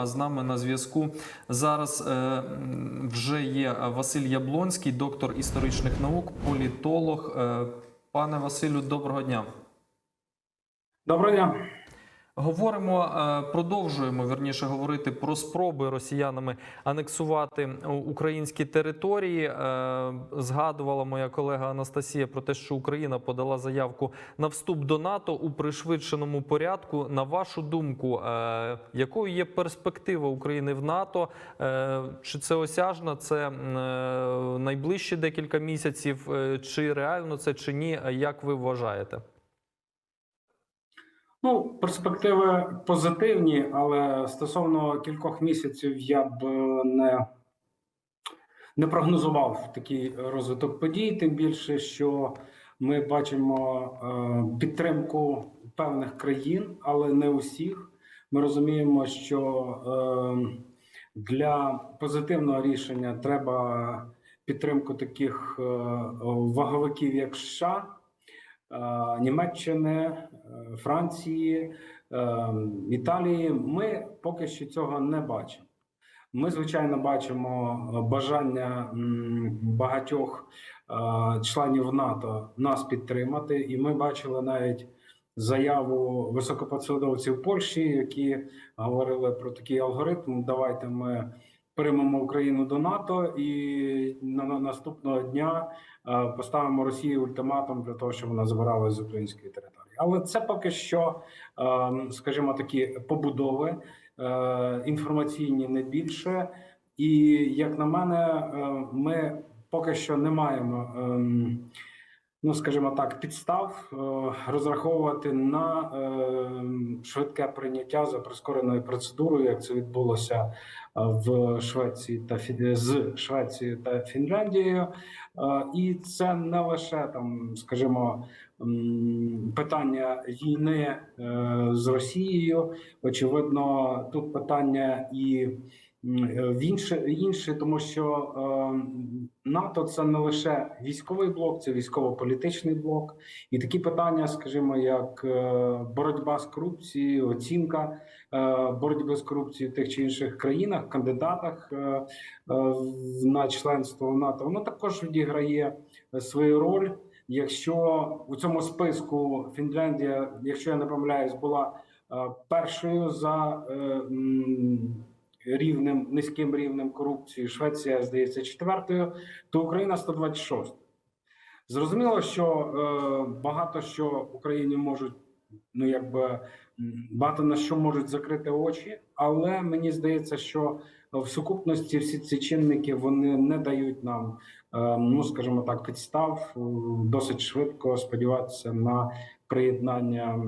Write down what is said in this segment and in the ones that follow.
А з нами на зв'язку зараз е, вже є Василь Яблонський, доктор історичних наук, політолог. Е, Пане Василю, доброго дня. Доброго дня. Говоримо, е, продовжуємо вірніше говорити про спроби росіянами анексувати українські території. Е, Згадувала моя колега Анастасія про те, що Україна подала заявку на вступ до НАТО у пришвидшеному порядку. На вашу думку, е, якою є перспектива України в НАТО? Чи це осяжна? Це найближчі декілька місяців? Чи реально це чи ні? Як ви вважаєте? Ну, перспективи позитивні, але стосовно кількох місяців я б е, не, не прогнозував такий розвиток подій, тим більше, що ми бачимо е, підтримку певних країн, але не усіх. Ми розуміємо, що е, для позитивного рішення треба підтримку таких ваговиків, як США. Е, Німеччини, е, Франції, е, Італії. Ми поки що цього не бачимо. Ми, звичайно, бачимо бажання багатьох членів НАТО нас підтримати, і ми бачили навіть заяву високопосадовців Польщі, які говорили про такий алгоритм. Давайте ми приймемо Україну до НАТО і на на- наступного дня е, поставимо Росії ультиматум для того, щоб вона забирала з української території. Але це поки що, е, скажімо, такі побудови е, інформаційні не більше. І як на мене, ми поки що не маємо. Ну, скажімо так, підстав е, розраховувати на е, швидке прийняття за прискореною процедурою, як це відбулося е, в Швеції та з Швецією та Фінляндією. І це не лише там, скажімо, питання війни з Росією. Очевидно, тут питання і в інше, інше, тому що е, НАТО це не лише військовий блок, це військово-політичний блок, і такі питання, скажімо, як е, боротьба з корупцією, оцінка е, боротьби з корупцією в тих чи інших країнах, кандидатах е, е, на членство в НАТО, воно також відіграє свою роль. Якщо у цьому списку Фінляндія, якщо я не помиляюсь, була е, першою за е, рівнем низьким рівнем корупції, Швеція здається четвертою, то Україна 126. Зрозуміло, що е, багато що Україні можуть, ну якби багато на що можуть закрити очі, але мені здається, що в сукупності всі ці чинники вони не дають нам, е, ну скажімо так, підстав досить швидко сподіватися на приєднання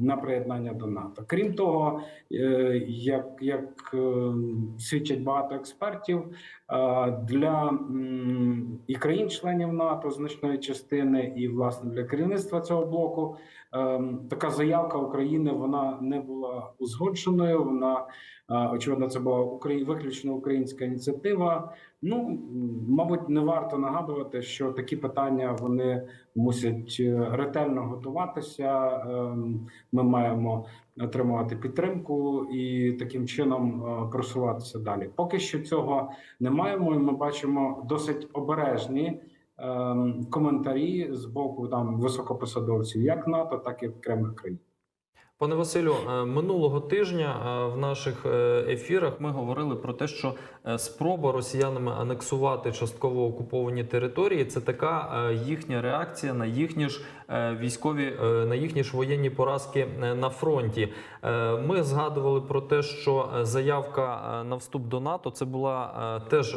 на приєднання до НАТО. Крім того, е, як, як е, свідчать багато експертів, е, для і країн-членів НАТО значної частини, і власне для керівництва цього блоку така заявка України вона не була узгодженою. Вона е, очевидно, це була виключно українська ініціатива. Ну мабуть, не варто нагадувати, що такі питання вони мусять е, ретельно готуватися. Ем, Ми маємо отримувати підтримку і таким чином е, просуватися далі. Поки що цього не маємо. і Ми бачимо досить обережні ем, коментарі з боку там високопосадовців, як НАТО, так і окремих країн. Пане Василю, е, минулого тижня е, в наших е, ефірах ми говорили про те, що спроба росіянами анексувати частково окуповані території це така їхня реакція на їхні ж військові, на їхні ж воєнні поразки на фронті. Ми згадували про те, що заявка на вступ до НАТО це була теж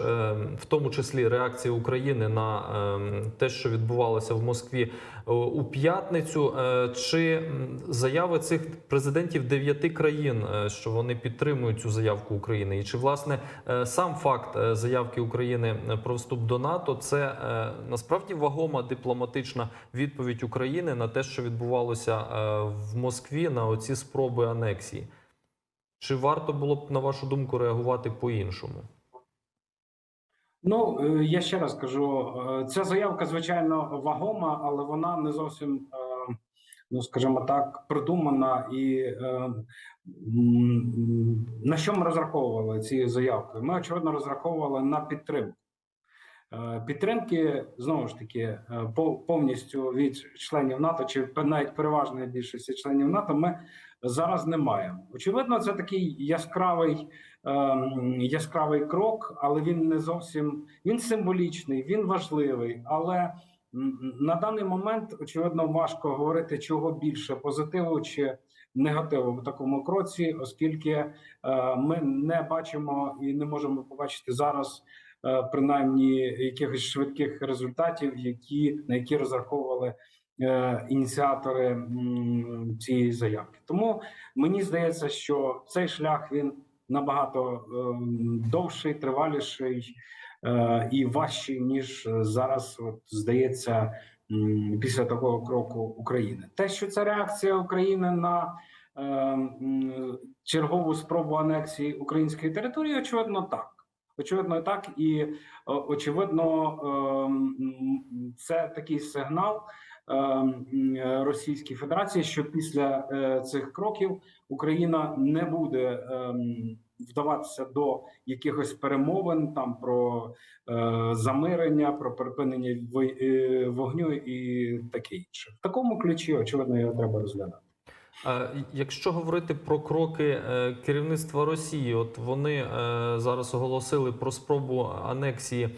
в тому числі реакція України на е, те, що відбувалося в Москві у п'ятницю. Чи заяви цих президентів дев'яти країн, е, що вони підтримують цю заявку України, і чи власне е, сам факт е, заявки України про вступ до НАТО це насправді вагома дипломатична відповідь України на те, що відбувалося в Москві на оці спроби анексії? Чи варто було б на вашу думку реагувати по-іншому? Ну я ще раз кажу, ця заявка звичайно вагома, але вона не зовсім ну скажімо так, продумана і е, на що ми розраховували ці заявки? Ми очевидно розраховували на підтримку. Е, Підтримки знову ж таки е, по- повністю від членів НАТО, чи навіть переважної більшості членів НАТО, ми зараз не маємо. Очевидно, це такий яскравий, ем, яскравий крок, але він не зовсім він символічний, він важливий. Але на даний момент очевидно важко говорити чого більше позитиву чи негативу в такому кроці, оскільки е, ми не бачимо і не можемо побачити зараз е, принаймні якихось швидких результатів, які на які розраховували е, ініціатори цієї заявки. Тому мені здається, що цей шлях він набагато ем, довший, триваліший і важчий ніж зараз. От здається, після такого кроку України. Те, що це реакція України на е, чергову спробу анексії української території, очевидно, так. Очевидно, так, і очевидно, це такий сигнал Російській Федерації, що після е, цих кроків Україна не буде вдаватися до якихось перемовин там про е, замирення, про припинення е, вогню і таке інше. В такому ключі, очевидно, його треба розглядати. Е, Якщо говорити про кроки е, керівництва Росії, от вони зараз оголосили про спробу анексії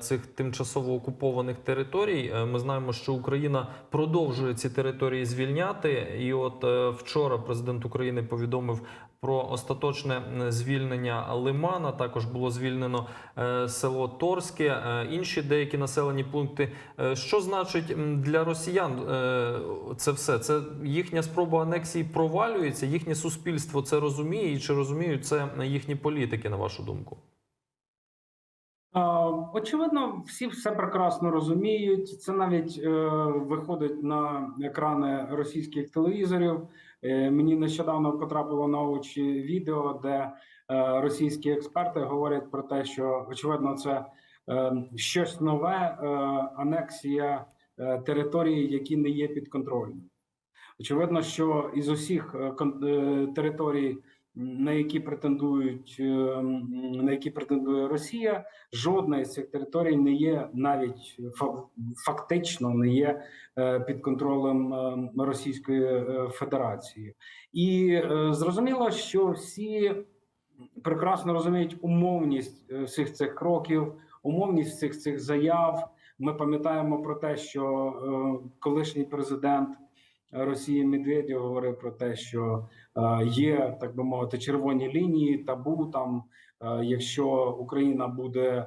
цих тимчасово окупованих територій. Е, Ми знаємо, що Україна продовжує ці території звільняти. І от е, вчора президент України повідомив про остаточне звільнення Лимана. Також було звільнено е, село Торське, е, інші деякі населені пункти. Е, Що значить для росіян е, це все? Це їхня спроба анексії провалюється, їхнє суспільство це розуміє, і чи розуміють це їхні політики, на вашу думку? Очевидно, всі все прекрасно розуміють. Це навіть е, виходить на екрани російських телевізорів. Е, мені нещодавно потрапило на очі відео, де е, російські експерти говорять про те, що очевидно, це е, щось нове, е, анексія е, території, які не є підконтрольними. Очевидно, що із усіх е, е, територій, на які претендують, е, на які претендує Росія, жодна із цих територій не є навіть фа- фактично не є е, під контролем е, Російської Федерації, і зрозуміло, що всі прекрасно розуміють умовність всіх цих кроків, умовність всіх цих заяв. Ми пам'ятаємо про те, що колишній президент Росії Медведєв говорив про те, що е, є так би мовити червоні лінії, табу там. Е, Якщо Україна буде е,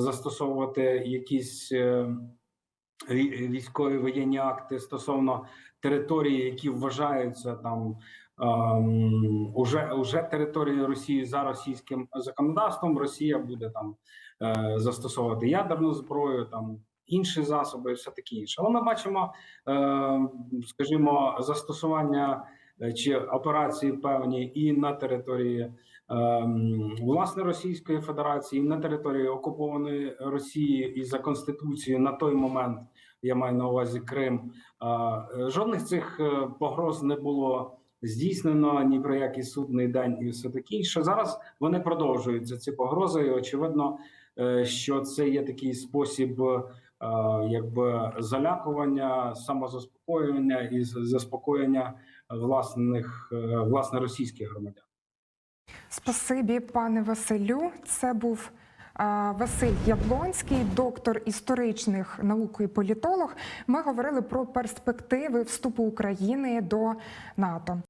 застосовувати якісь військові воєнні акти стосовно території, які вважаються там ем, уже, уже територією Росії за російським законодавством, Росія буде там застосовувати ядерну зброю, там інші засоби, все таке інше. Але ми бачимо, е, скажімо, застосування е, чи операції певні і на території ем, власне Російської Федерації, і на території окупованої Росії і за конституцією на той момент. Я маю на увазі Крим. Е, Жодних цих е, погроз не було здійснено ні про який судний день, і все таке інше. Зараз вони продовжуються ці погрози. І очевидно, е, що це є такий спосіб, е, якби залякування, самозаспокоювання і заспокоєння власних е, власне російських громадян. Спасибі, пане Василю. Це був Василь Яблонський, доктор історичних наук і політолог. Ми говорили про перспективи вступу України до НАТО.